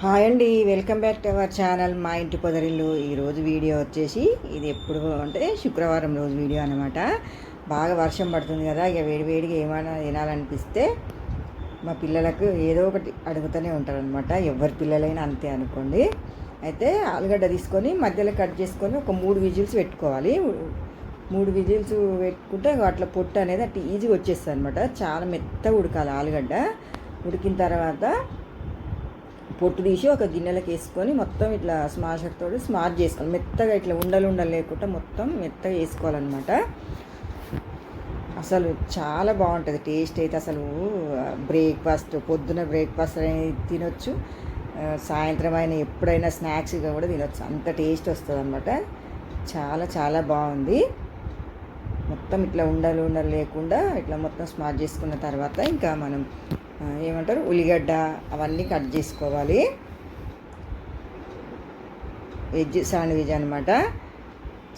Hi అండి welcome back to our channel మా ఇంటి పొదరిల్లు. ఈరోజు వీడియో వచ్చేసి ఇది ఎప్పుడు అంటే శుక్రవారం రోజు వీడియో అనమాట బాగా వర్షం పడుతుంది కదా ఇక వేడివేడిగా ఏమైనా తినాలనిపిస్తే మా పిల్లలకు ఏదో ఒకటి అడుగుతూనే ఉంటారనమాట ఎవరి పిల్లలైనా అంతే అనుకోండి. అయితే ఆలుగడ్డ తీసుకొని మధ్యలో కట్ చేసుకొని ఒక మూడు విజిల్స్ పెట్టుకోవాలి. మూడు విజిల్స్ పెట్టుకుంటే అట్లా పొట్టు అనేది అట్లా ఈజీగా వచ్చేస్తుంది అనమాట చాలా మెత్తగా ఉడకాలి ఆలుగడ్డ. ఉడికిన తర్వాత పొట్టు తీసి ఒక గిన్నెలకు వేసుకొని మొత్తం ఇట్లా స్మాషర్తో స్మార్ట్ చేసుకోవాలి. మెత్తగా ఇట్లా ఉండలు ఉండలు లేకుండా మొత్తం మెత్తగా వేసుకోవాలన్నమాట. అసలు చాలా బాగుంటుంది. టేస్ట్ అయితే అసలు బ్రేక్ఫాస్ట్ పొద్దున బ్రేక్ఫాస్ట్ అనేది తినొచ్చు. సాయంత్రం అయినా ఎప్పుడైనా స్నాక్స్గా కూడా తినొచ్చు. అంత టేస్ట్ వస్తుంది అనమాట చాలా చాలా బాగుంది. మొత్తం ఇట్లా ఉండలు ఉండలు లేకుండా ఇట్లా మొత్తం స్మార్ట్ చేసుకున్న తర్వాత ఇంకా మనం ఏమంటారు? ఉల్లిగడ్డ అవన్నీ కట్ చేసుకోవాలి. వెజ్ శాండ్విచ్ అనమాట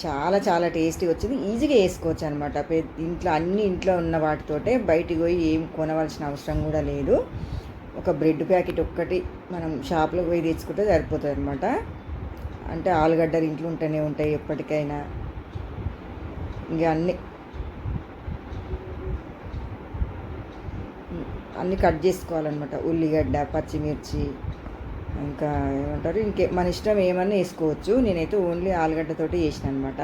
చాలా చాలా టేస్టీ వచ్చింది. ఈజీగా వేసుకోవచ్చు అనమాట ఇంట్లో అన్ని ఇంట్లో ఉన్న వాటితోటే బయటికి పోయి ఏం కొనవలసిన అవసరం కూడా లేదు. ఒక బ్రెడ్ ప్యాకెట్ ఒక్కటి మనం షాప్లో పోయి తెచ్చుకుంటే సరిపోతుంది అనమాట అంటే ఆలుగడ్డలు ఇంట్లో ఉంటూనే ఉంటాయి ఎప్పటికైనా. ఇంకా అన్నీ అన్నీ కట్ చేసుకోవాలన్నమాట. ఉల్లిగడ్డ పచ్చిమిర్చి ఇంకా ఏమంటారు? ఇంకే మన ఇష్టం ఏమన్నా వేసుకోవచ్చు. నేనైతే ఓన్లీ ఆలుగడ్డతోటి చేసిన అనమాట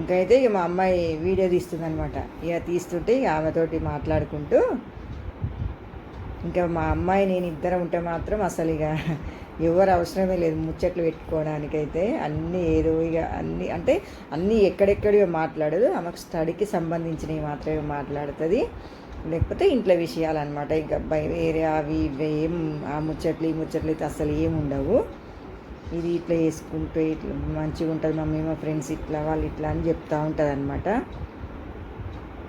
ఇంకైతే ఇక మా అమ్మాయి వీడియో తీస్తుందనమాట ఇక తీస్తుంటే ఇక ఆమెతోటి మాట్లాడుకుంటూ ఇంకా మా అమ్మాయి నేను ఇద్దరం ఉంటే మాత్రం అసలు ఇక ఎవరు అవసరమే లేదు ముచ్చట్లు పెట్టుకోవడానికైతే. అన్నీ ఏదో ఇక అన్నీ అంటే అన్నీ ఎక్కడెక్కడివో మాట్లాడదు. ఆమెకు స్టడీకి సంబంధించినవి మాత్రమే మాట్లాడుతుంది. లేకపోతే ఇంట్లో విషయాలు అనమాట ఇంకా వేరే అవి ఇవి ఏం ఆ ముచ్చట్లు ఈ ముచ్చట్లు అయితే అసలు ఏం ఉండవు. ఇది ఇట్లా వేసుకుంటే ఇట్లా మంచిగా ఉంటుంది. మమ్మీ మా ఫ్రెండ్స్ ఇట్లా వాళ్ళు ఇట్లా అని చెప్తూ ఉంటుంది అనమాట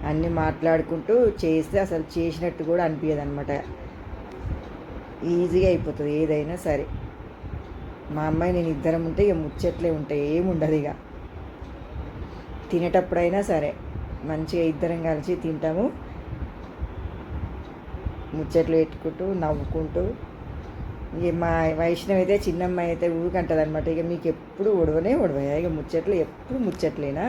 అన్నీ మాట్లాడుకుంటూ చేస్తే అసలు చేసినట్టు కూడా అనిపించదు అనమాట ఈజీగా అయిపోతుంది ఏదైనా సరే. మా అమ్మాయి నేను ఇద్దరం ఉంటే ఇక ముచ్చట్లే ఉంటాయి ఏముండదు ఇక. తినేటప్పుడైనా సరే మంచిగా ఇద్దరం కలిసి తింటాము. ముచ్చట్లు పెట్టుకుంటూ నవ్వుకుంటూ. ఇక మా వైష్ణవి అయితే చిన్నమ్మాయి అయితే ఊరుకుంటుంది అనమాట ఇక మీకు ఎప్పుడు ఉడవనే ఉడవయా ఇక ముచ్చట్లు ఎప్పుడు ముచ్చట్లేనా?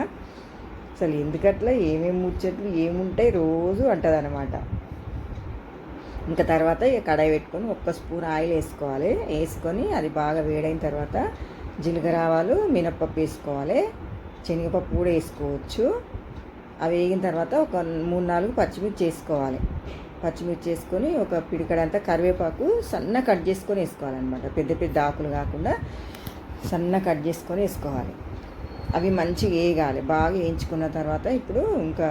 అసలు ఎందుకట్లా? ఏమేమి ముచ్చట్లు? ఏముంటాయి? రోజు అంటుంది అనమాట ఇంకా తర్వాత ఇక కడాయి పెట్టుకొని ఒక్క స్పూన్ ఆయిల్ వేసుకోవాలి. వేసుకొని అది బాగా వేడైన తర్వాత జీలకర్ర ఆవాలు మినప్పప్పు వేసుకోవాలి. శనగపప్పు కూడా వేసుకోవచ్చు. అవి వేగిన తర్వాత ఒక మూడు నాలుగు పచ్చిమిర్చి వేసుకోవాలి. పచ్చిమిర్చి వేసుకొని ఒక పిడికడంతా కరివేపాకు సన్న కట్ చేసుకొని వేసుకోవాలన్నమాట. పెద్ద పెద్ద ఆకులు కాకుండా సన్న కట్ చేసుకొని వేసుకోవాలి. అవి మంచిగా వేగాలి. బాగా వేయించుకున్న తర్వాత ఇప్పుడు ఇంకా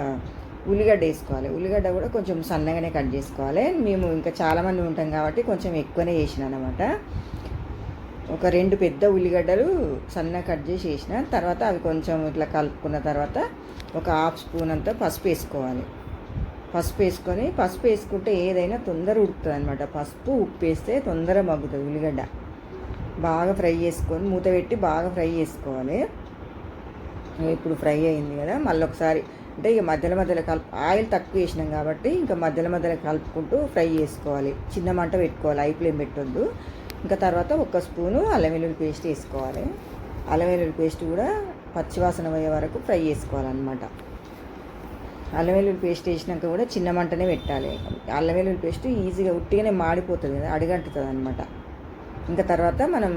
ఉల్లిగడ్డ వేసుకోవాలి. ఉల్లిగడ్డ కూడా కొంచెం సన్నగానే కట్ చేసుకోవాలి. మేము ఇంకా చాలామంది ఉంటాం కాబట్టి కొంచెం ఎక్కువనే వేసిన అనమాట ఒక రెండు పెద్ద ఉల్లిగడ్డలు సన్నగా కట్ చేసి వేసిన. తర్వాత అవి కొంచెం ఇట్లా కలుపుకున్న తర్వాత ఒక హాఫ్ స్పూన్ అంతా పసుపు వేసుకోవాలి. పసుపు వేసుకొని పసుపు వేసుకుంటే ఏదైనా తొందర ఉడుకుతుంది అనమాట పసుపు ఉప్పు వేస్తే తొందరగా మగ్గుతుంది ఉల్లిగడ్డ. బాగా ఫ్రై చేసుకొని మూత పెట్టి బాగా ఫ్రై చేసుకోవాలి. ఇప్పుడు ఫ్రై అయింది కదా మళ్ళీ ఒకసారి అంటే ఇక మధ్యలో మధ్యలో కలుపు ఆయిల్ తక్కువ వేసినాం కాబట్టి ఇంకా మధ్యలో మధ్యలో కలుపుకుంటూ ఫ్రై చేసుకోవాలి. చిన్న మంట పెట్టుకోవాలి ఐ ఫ్లేమ్ పెట్టొద్దు. ఇంకా తర్వాత ఒక స్పూను అల్లం వెల్లుల్లి పేస్ట్ వేసుకోవాలి. అల్లం వెల్లుల్లి పేస్ట్ కూడా పచ్చివాసన పోయే వరకు ఫ్రై చేసుకోవాలన్నమాట. అల్లం వెల్లుల్లి పేస్ట్ వేసినాక కూడా చిన్న మంటనే పెట్టాలి. అల్లం వెల్లుల్లి పేస్ట్ ఈజీగా ఉట్టిగానే మాడిపోతుంది కదా అడిగంటుతుంది అనమాట ఇంకా తర్వాత మనం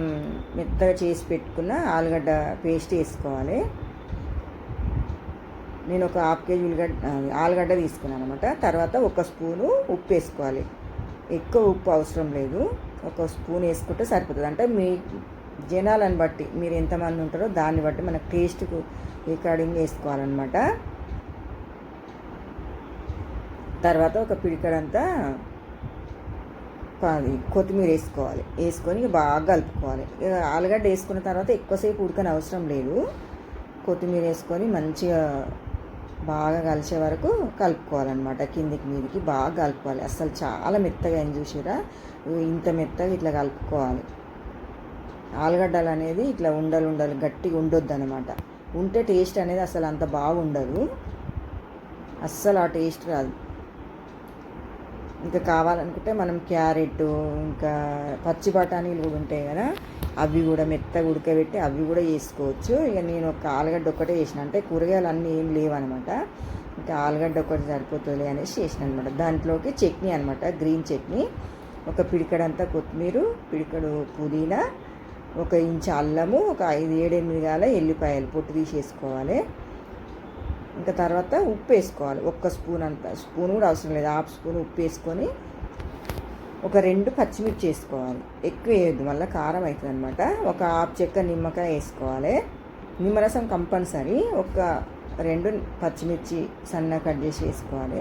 మెత్తగా చేసి పెట్టుకున్న ఆలుగడ్డ పేస్ట్ వేసుకోవాలి. నేను ఒక హాఫ్ కేజీ ఉల్లిగడ్డ ఆలుగడ్డ తీసుకున్నాను అనమాట తర్వాత ఒక స్పూను ఉప్పు వేసుకోవాలి. ఎక్కువ ఉప్పు అవసరం లేదు. ఒక స్పూన్ వేసుకుంటే సరిపోతుంది. అంటే మీ జనాలను బట్టి మీరు ఎంతమంది ఉంటారో దాన్ని బట్టి మనకు టేస్ట్కు రికార్డింగ్ వేసుకోవాలన్నమాట. తర్వాత ఒక పిడికడంతా కొత్తిమీర వేసుకోవాలి. వేసుకొని బాగా కలుపుకోవాలి. ఆలుగడ్డ వేసుకున్న తర్వాత ఎక్కువసేపు ఉడకని అవసరం లేదు. కొత్తిమీర వేసుకొని మంచిగా బాగా కలిసే వరకు కలుపుకోవాలన్నమాట. కిందికి మీదికి బాగా కలుపుకోవాలి. అసలు చాలా మెత్తగా ఏం చూసిరా ఇంత మెత్తగా ఇట్లా కలుపుకోవాలి. ఆలుగడ్డలు అనేది ఇట్లా ఉండలు ఉండలు గట్టిగా ఉండొద్దు అనమాట ఉంటే టేస్ట్ అనేది అసలు అంత బాగుండదు. అస్సలు ఆ టేస్ట్ రాదు. ఇంకా కావాలనుకుంటే మనం క్యారెట్ ఇంకా పచ్చి బఠానీలు కూడా ఉంటాయి కదా అవి కూడా మెత్తగా ఉడకబెట్టి అవి కూడా వేసుకోవచ్చు. ఇక నేను ఒక ఆలుగడ్డ ఒక్కటే చేసిన అంటే కూరగాయలు అన్నీ ఏం లేవనమాట. ఇంకా ఆలుగడ్డ ఒకటి సరిపోతుంది అనేసి చేసిన అనమాట. దాంట్లోకి చట్నీ అనమాట గ్రీన్ చట్నీ. ఒక పిడికడంతా కొత్తిమీర పిడికడు పుదీనా ఒక ఇంచు అల్లము ఒక ఐదు ఏడు ఎనిమిది గాల ఎల్లిపాయలు పొట్టు తీసేసుకోవాలి. ఇంకా తర్వాత ఉప్పు వేసుకోవాలి. ఒక్క స్పూన్ అంత. స్పూన్ కూడా అవసరం లేదు. హాఫ్ స్పూన్ ఉప్పు వేసుకొని ఒక రెండు పచ్చిమిర్చి వేసుకోవాలి. ఎక్కువ వేయద్దు. మళ్ళీ కారం అవుతుంది అనమాట ఒక హాఫ్ చెక్క నిమ్మకాయ వేసుకోవాలి. నిమ్మరసం కంపల్సరీ ఒక రెండు పచ్చిమిర్చి సన్న కట్ చేసి వేసుకోవాలి.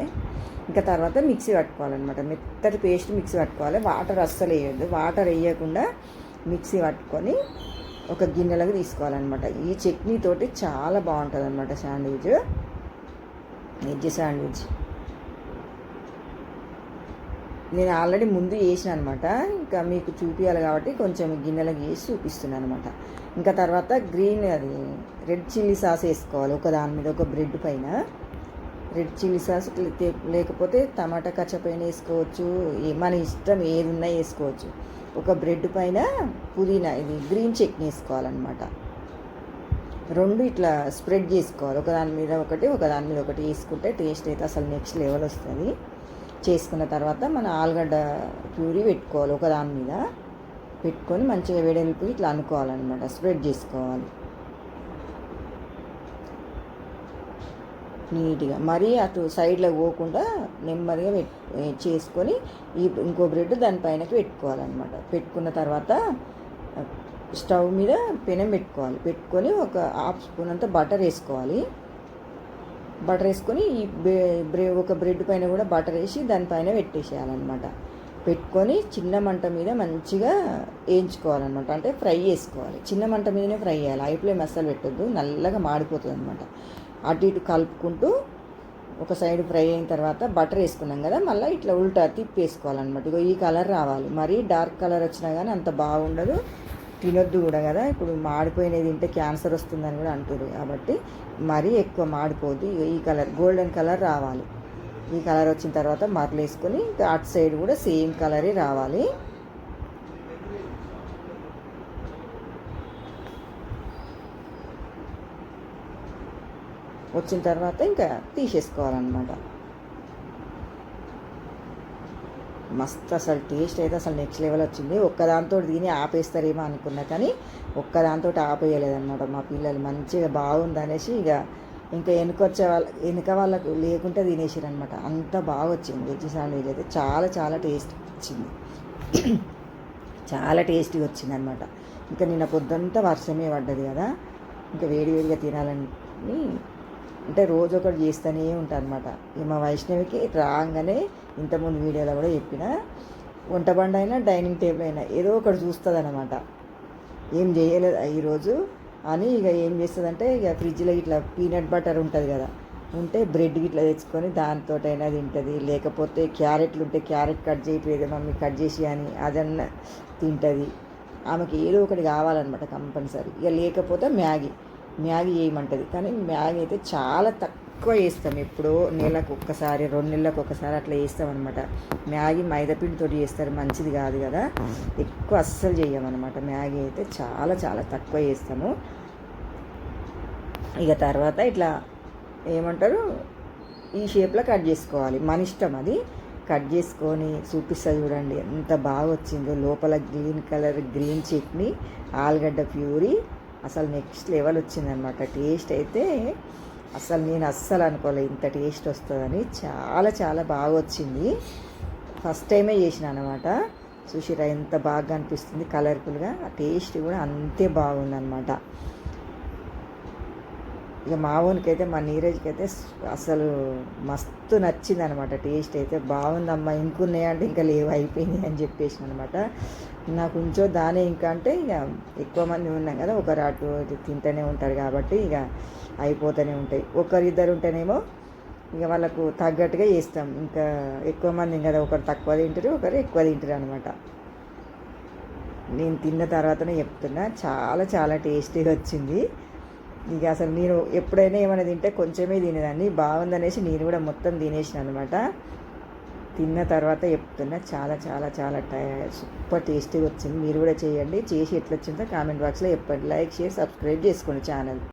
ఇంకా తర్వాత మిక్సీ పట్టుకోవాలన్నమాట. మెత్తటి పేస్ట్ మిక్సీ పట్టుకోవాలి. వాటర్ అస్సలు వేయద్దు. వాటర్ వేయకుండా మిక్సీ పట్టుకొని ఒక గిన్నెలకు తీసుకోవాలన్నమాట. ఈ చట్నీ తోటి చాలా బాగుంటుంది అనమాట శాండ్విచ్. Veg sandwich. నేను ఆల్రెడీ ముందు వేసాను అనమాట ఇంకా మీకు చూపించాలి కాబట్టి కొంచెం గిన్నెలకు వేసి చూపిస్తున్నాను అనమాట ఇంకా తర్వాత గ్రీన్ అది రెడ్ చిల్లీ సాస్ వేసుకోవాలి. ఒక దాని మీద ఒక బ్రెడ్ పైన. రెడ్ చిల్లీ సాస్ లేకపోతే టమాటా కచ్చపైన వేసుకోవచ్చు. మన ఇష్టం ఏది ఉన్నా వేసుకోవచ్చు. ఒక బ్రెడ్ పైన పుదీనా ఇది గ్రీన్ చట్నీ వేసుకోవాలన్నమాట. రెండు ఇట్లా స్ప్రెడ్ చేసుకోవాలి. ఒక దాని మీద ఒకటి ఒక దాని మీద ఒకటి వేసుకుంటే టేస్ట్ అయితే అసలు నెక్స్ట్ లెవెల్ వస్తుంది. చేసుకున్న తర్వాత మన ఆలుగడ్డ ప్యూరీ పెట్టుకోవాలి ఒక దాని మీద. పెట్టుకొని మంచిగా వెడల్పు ఇట్లా అనుకోవాలన్నమాట. స్ప్రెడ్ చేసుకోవాలి. నీట్గా మరీ అటు సైడ్లో పోకుండా నెమ్మదిగా పెట్ చేసుకొని ఈ ఇంకో బ్రెడ్ దానిపైనకి పెట్టుకోవాలన్నమాట. పెట్టుకున్న తర్వాత స్టవ్ మీద పెనం పెట్టుకోవాలి. పెట్టుకొని ఒక హాఫ్ స్పూన్ అంతా బటర్ వేసుకోవాలి. బటర్ వేసుకొని ఈ బ్రె- ఒక బ్రెడ్ పైన కూడా బటర్ వేసి దానిపైన పెట్టేసేయాలన్నమాట. పెట్టుకొని చిన్న మంట మీద మంచిగా వేయించుకోవాలన్నమాట. అంటే ఫ్రై చేసుకోవాలి. చిన్న మంట మీదనే ఫ్రై చేయాలి. హై ఫ్లేమ్ అస్సలు నల్లగా మాడిపోతుంది అనమాట అటు ఇటు కలుపుకుంటూ ఒక సైడ్ ఫ్రై అయిన తర్వాత బటర్ వేసుకున్నాం కదా మళ్ళీ ఇట్లా ఉల్టా తిప్పేసుకోవాలన్నమాట. ఇగో ఈ కలర్ రావాలి. మరీ డార్క్ కలర్ వచ్చినా కానీ అంత బాగుండదు. తినొద్దు కూడా కదా. ఇప్పుడు మాడిపోయినది తింటే క్యాన్సర్ వస్తుందని కూడా అంటారు కాబట్టి మరీ ఎక్కువ మాడిపోద్ది ఇగో ఈ కలర్ గోల్డెన్ కలర్ రావాలి. ఈ కలర్ వచ్చిన తర్వాత మరలేసుకొని అటు సైడ్ కూడా సేమ్ కలరే రావాలి. వచ్చిన తర్వాత ఇంకా తీసేసుకోవాలన్నమాట. మస్తు అసలు టేస్ట్ అయితే అసలు నెక్స్ట్ లెవెల్ వచ్చింది. ఒక్కదాంతో తిని ఆపేస్తారేమో అనుకున్నా కానీ ఒక్కదాంతో ఆపేయలేదన్నమాట మా పిల్లలు. మంచిగా బాగుంది అనేసి ఇక ఇంకా వెనుకొచ్చే వాళ్ళ వెనుక వాళ్ళకు లేకుంటే తినేసారనమాట అంత బాగా వచ్చింది వెజ్ శాండ్విచ్ అయితే. చాలా చాలా టేస్ట్ వచ్చింది. చాలా టేస్టీగా వచ్చింది అనమాట ఇంకా నిన్న పొద్దంతా వర్షమే పడ్డది కదా. ఇంకా వేడివేడిగా తినాలని అంటే రోజు ఒకటి చేస్తూనే ఉంటాను అనమాట ఇక మా వైష్ణవికి రాగానే ఇంతకుముందు వీడియోలో కూడా చెప్పిన వంట బండ అయినా డైనింగ్ టేబుల్ అయినా ఏదో ఒకటి చూస్తుంది అనమాట ఏం చేయలేదు ఈరోజు అని ఇక ఏం చేస్తుందంటే ఇక ఫ్రిడ్జ్లో ఇట్లా పీనట్ బటర్ ఉంటుంది కదా ఉంటే బ్రెడ్ ఇట్లా తెచ్చుకొని దాంతో అయినా తింటుంది. లేకపోతే క్యారెట్లు ఉంటే క్యారెట్ కట్ చేయట్లేదు మమ్మీ కట్ చేసి అని అదన్నా తింటుంది. ఆమెకి ఏదో ఒకటి కావాలన్నమాట కంపల్సరీ. ఇక లేకపోతే మ్యాగీ. మ్యాగీ చేయమంటుంది. కానీ మ్యాగీ అయితే చాలా తక్కువ వేస్తాం ఎప్పుడో నెలకు ఒక్కసారి రెండు నెలలకు ఒకసారి అట్లా వేస్తామన్నమాట అనమాట మ్యాగీ మైదాపిండితో చేస్తారు. మంచిది కాదు కదా. ఎక్కువ అస్సలు చేయమన్నమాట మ్యాగీ అయితే చాలా చాలా తక్కువ చేస్తాము. ఇక తర్వాత ఇట్లా ఏమంటారు? ఈ షేప్లో కట్ చేసుకోవాలి. మన ఇష్టం అది. కట్ చేసుకొని చూపిస్తా చూడండి. ఎంత బాగా వచ్చిందో. లోపల గ్రీన్ కలర్ గ్రీన్ చట్నీ ఆలుగడ్డ ప్యూరీ అసలు నెక్స్ట్ లెవెల్ వచ్చిందనమాట టేస్ట్ అయితే అసలు నేను అస్సలు అనుకోలేదు ఇంత టేస్ట్ వస్తుందని. చాలా చాలా బాగా వచ్చింది. ఫస్ట్ టైమే చేసిన అనమాట చూసిరా ఎంత బాగా అనిపిస్తుంది కలర్ఫుల్గా. ఆ టేస్ట్ కూడా అంతే బాగుందనమాట ఇక మా మా నీరజ్కి అయితే అసలు మస్తు నచ్చింది అనమాట టేస్ట్ అయితే బాగుందమ్మా. ఇంకున్నాయి అంటే ఇంకా లేవు అయిపోయింది అని చెప్పేసి అనమాట నాకు కొంచెం దానే ఇంకా అంటే ఇక ఎక్కువ మంది ఉన్నాం కదా ఒకరు అటు తింటూనే ఉంటారు కాబట్టి ఇక అయిపోతూనే ఉంటాయి. ఒకరిద్దరు ఉంటేనేమో ఇక వాళ్ళకు తగ్గట్టుగా చేస్తాం. ఇంకా ఎక్కువ మంది కదా ఒకరు తక్కువ తింటారు ఒకరు ఎక్కువ తింటారు అనమాట నేను తిన్న తర్వాతనే చెప్తున్నా చాలా చాలా టేస్టీగా వచ్చింది. ఇక అసలు నేను ఎప్పుడైనా ఏమైనా తింటే కొంచెమే తినేదాన్ని. బాగుందనేసి నేను కూడా మొత్తం తినేసిన అనమాట తిన్న తర్వాత చెప్తున్నా చాలా చాలా చాలా సూపర్ టేస్టీగా వచ్చింది. మీరు కూడా చేయండి. చేసి ఎట్లా వచ్చిందో కామెంట్ బాక్స్లో చెప్పండి. లైక్ షేర్ సబ్స్క్రైబ్ చేసుకోండి ఛానల్.